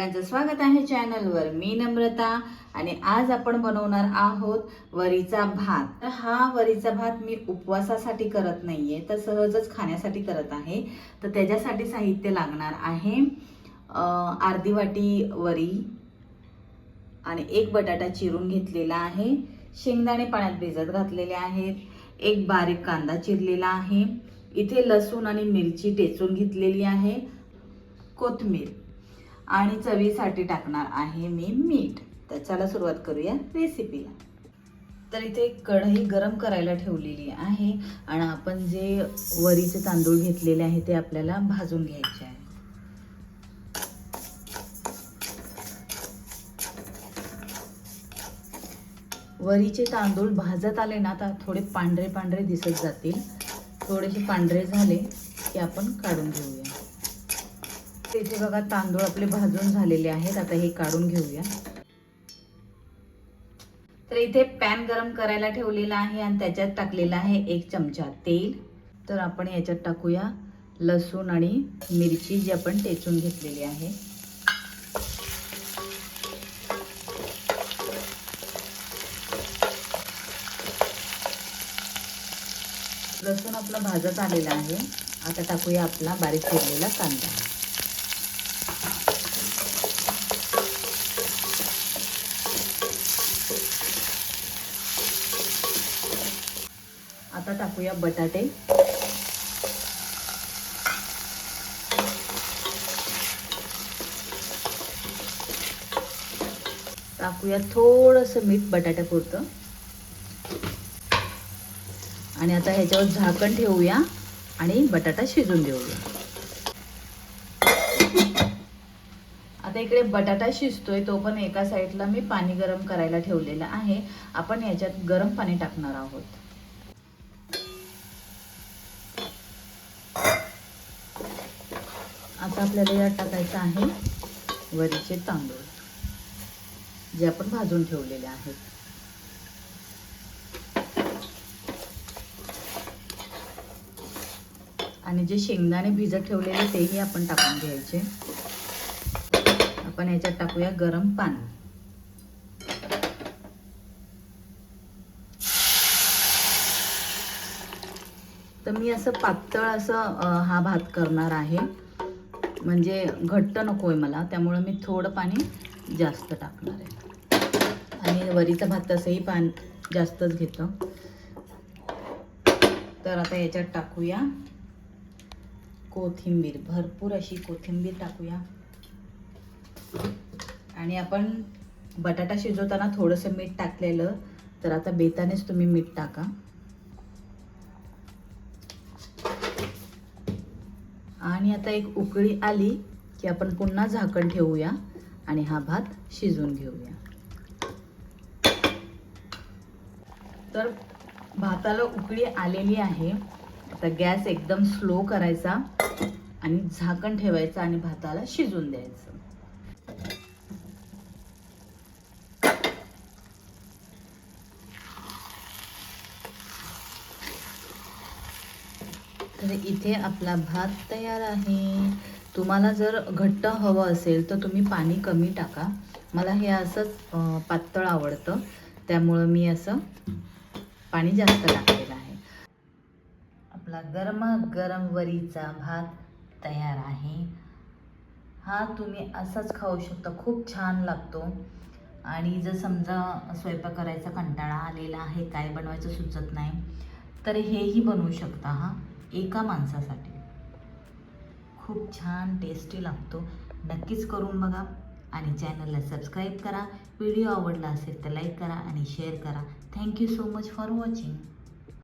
सगळ्यांचं स्वागत आहे चॅनलवर. मी नम्रता आणि आज आपण बनवणार आहोत वरीचा भात. तर हा वरीचा भात मी उपवासासाठी करत नाहीये तर सहजच खाण्यासाठी करत आहे. तर त्याच्यासाठी साहित्य लागणार आहे अर्धी वाटी वरी आणि एक बटाटा चिरून घेतलेला आहे. शेंगदाणे पाण्यात भिजत घातलेले आहेत. एक बारीक कांदा चिरलेला आहे. इथे लसूण आणि मिरची टेचून घेतलेली आहे. कोथमीर. आणि चवीसाठी टाकणार आहे मी मीठ. तर चला सुरुवात करूया रेसिपीला तर इथे कढई गरम करायला ठेवलेली आहे आणि आपण जे वरीचे तांदूळ घेतलेले आहे ते आपल्याला भाजून घ्यायचे आहे. वरीचे तांदूळ भाजत आले ना तर थोडे पांढरे पांढरे दिसत जातील. थोडेसे पांढरे झाले की आपण काढून घेऊया. इथे बघा तांदूळ आपले भाजून झालेले आहेत. आता हे काढून घेऊया. तर इथे पॅन गरम करायला ठेवलेला आहे आणि त्याच्यात टाकलेला आहे एक चमचा तेल. तर आपण याच्यात टाकूया लसूण आणि मिरची जी आपण टेचून घेतलेली आहे. लसूण आपला भाजत आलेला आहे. आता टाकूया आपला बारीक चिरलेला कांदा. आता टाकूया बटाटे. टाकूया थोडंसं मीठ बटाट्यापुरतं. आणि आता ह्याच्यावर झाकण ठेवूया आणि बटाटा शिजून देऊया. आता इकडे बटाटा शिजतोय तो पण एका साईडला मी पाणी गरम करायला ठेवलेलं आहे. आपण ह्याच्यात गरम पाणी टाकणार आहोत. आता आपल्याला यात टाकायचं आहे वरीचे तांदूळ जे आपण भाजून ठेवलेले आहेत. आणि जे शेंगदाणे भिजत ठेवलेले तेही आपण टाकून घ्यायचे. आपण याच्यात टाकूया गरम पाणी. तर मी असं पातळ असं हा भात करणार आहे. म्हणजे घट्ट नको आहे मला त्यामुळं मी थोडं पाणी जास्त टाकणार आहे. आणि वरीचा भात तसंही पान जास्तच घेतं. तर आता याच्यात टाकूया कोथिंबीर भरपूर अशी कोथिंबीर टाकूया. आणि आपण बटाटा शिजवताना थोडंसं मीठ टाकलेलं तर आता बेतानेच तुम्ही मीठ टाका. आणि आता एक उकळी आली की आपण पुन्हा झाकण ठेवूया आणि हा भात शिजवून घेऊया. तर भाताला उकळी आलेली आहे. आता गॅस एकदम स्लो करायचा आणि झाकण ठेवायचं आणि भाताला शिजून द्यायचं. तर इथे आपला भात तयार आहे. तुम्हाला जर घट्ट हवं असेल तर तुम्ही पाणी कमी टाका. मला हे असंच पातळ आवडतं. त्यामुळं मी असं पाणी जास्त टाकलेलं आहे. आपला गरमागरम वरीचा भात तयार आहे. हा तुम्ही असाच खाऊ शकता. खूप छान लागतो. आणि जर समजा स्वयंपाक करायचा कंटाळा आलेला आहे काय बनवायचं सुचत नाही तर हेही बनवू शकता हा. एका माणसासाठी. खूप छान टेस्टी लागतो. नक्कीच करून बघा आणि चॅनलला सबस्क्राईब करा. व्हिडिओ आवडला असेल तर लाईक करा आणि शेअर करा. Thank you so much for watching